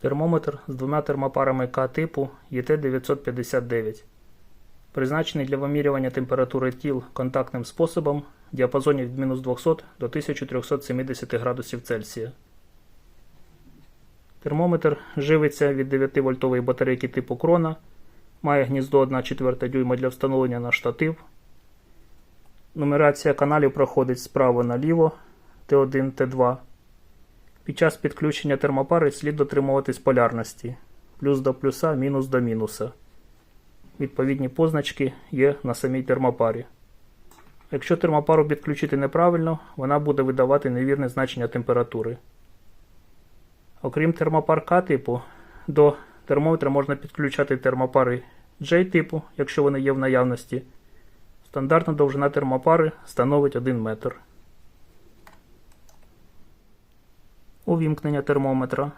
Термометр з двома термопарами К типу ЄТ-959. Призначений для вимірювання температури тіл контактним способом в діапазоні від мінус 200 до 1370 градусів Цельсія. Термометр живиться від 9-вольтової батарейки типу крона, має гніздо 1,4 дюйма для встановлення на штатив. Нумерація каналів проходить справа наліво Т1, Т2. Під час підключення термопари слід дотримуватись полярності плюс до плюса, мінус до мінуса. Відповідні позначки є на самій термопарі. Якщо термопару підключити неправильно, вона буде видавати невірне значення температури. Окрім термопар К типу, до термометра можна підключати термопари J типу, якщо вони є в наявності. Стандартна довжина термопари становить 1 метр. Увімкнення термометра.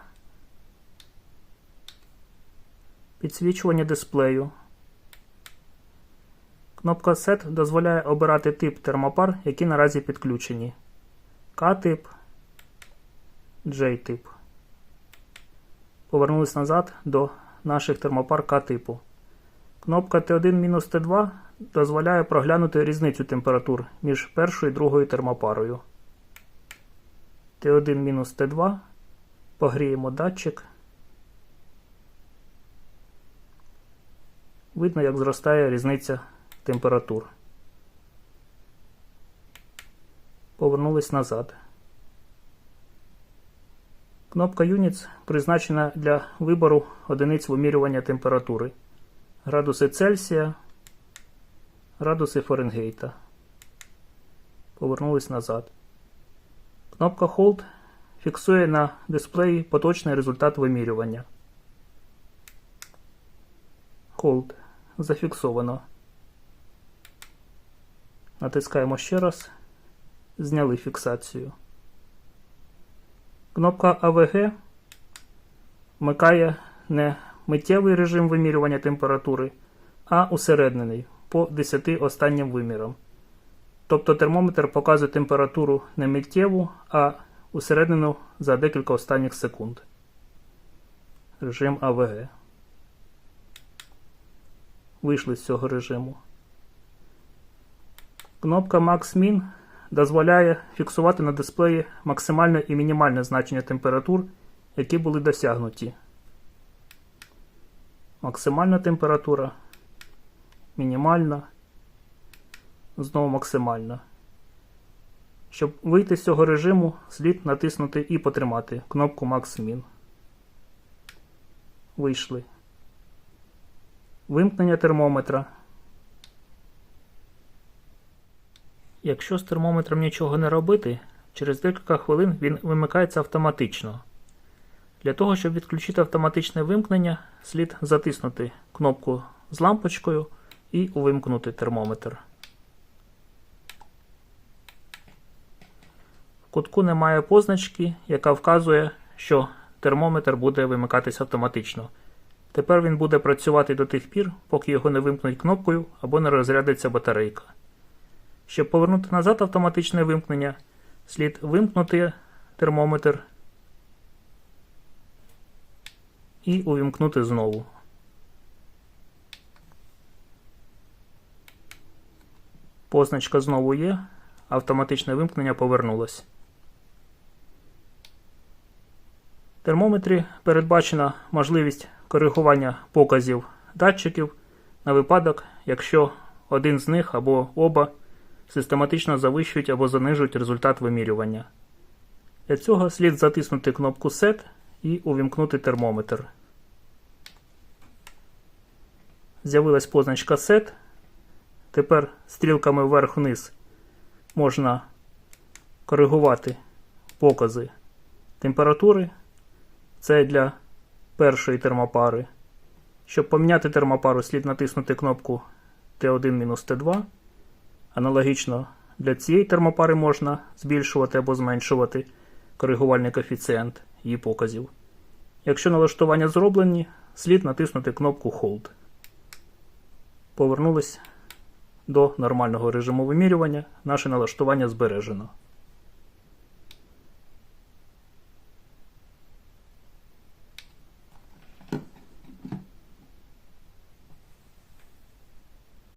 Підсвічування дисплею. Кнопка Set дозволяє обирати тип термопар, які наразі підключені. К-тип, J-тип. Повернулись назад до наших термопар К-типу. Кнопка Т1-Т2 дозволяє проглянути різницю температур між першою і другою термопарою. Т1-Т2. Погріємо датчик. Видно, як зростає різниця температур. Повернулись назад. Кнопка Units призначена для вибору одиниць вимірювання температури. Градуси Цельсія, градуси Фаренгейта. Повернулись назад. Кнопка Hold фіксує на дисплеї поточний результат вимірювання. Hold. Зафіксовано. Натискаємо ще раз. Зняли фіксацію. Кнопка AVG вмикає не миттєвий режим вимірювання температури, а усереднений по 10 останнім вимірам. Тобто термометр показує температуру не миттєву, а усереднену за декілька останніх секунд. Режим AVG. Вийшли з цього режиму. Кнопка Max-Min дозволяє фіксувати на дисплеї максимальне і мінімальне значення температур, які були досягнуті. Максимальна температура, мінімальна, знову максимальна. Щоб вийти з цього режиму, слід натиснути і потримати кнопку Max-Min. Вийшли. Вимкнення термометра. Якщо з термометром нічого не робити, через декілька хвилин він вимикається автоматично. Для того, щоб відключити автоматичне вимкнення, слід затиснути кнопку з лампочкою і увімкнути термометр. Кутку немає позначки, яка вказує, що термометр буде вимикатися автоматично. Тепер він буде працювати до тих пір, поки його не вимкнуть кнопкою або не розрядиться батарейка. Щоб повернути назад автоматичне вимкнення, слід вимкнути термометр і увімкнути знову. Позначка знову є, автоматичне вимкнення повернулось. В термометрі передбачена можливість коригування показів датчиків на випадок, якщо один з них або оба систематично завищують або занижують результат вимірювання. Для цього слід затиснути кнопку Set і увімкнути термометр. З'явилась позначка Set. Тепер стрілками вверх-вниз можна коригувати покази температури. Це для першої термопари. Щоб поміняти термопару, слід натиснути кнопку Т1-Т2. Аналогічно для цієї термопари можна збільшувати або зменшувати коригувальний коефіцієнт її показів. Якщо налаштування зроблені, слід натиснути кнопку Hold. Повернулись до нормального режиму вимірювання. Наше налаштування збережено.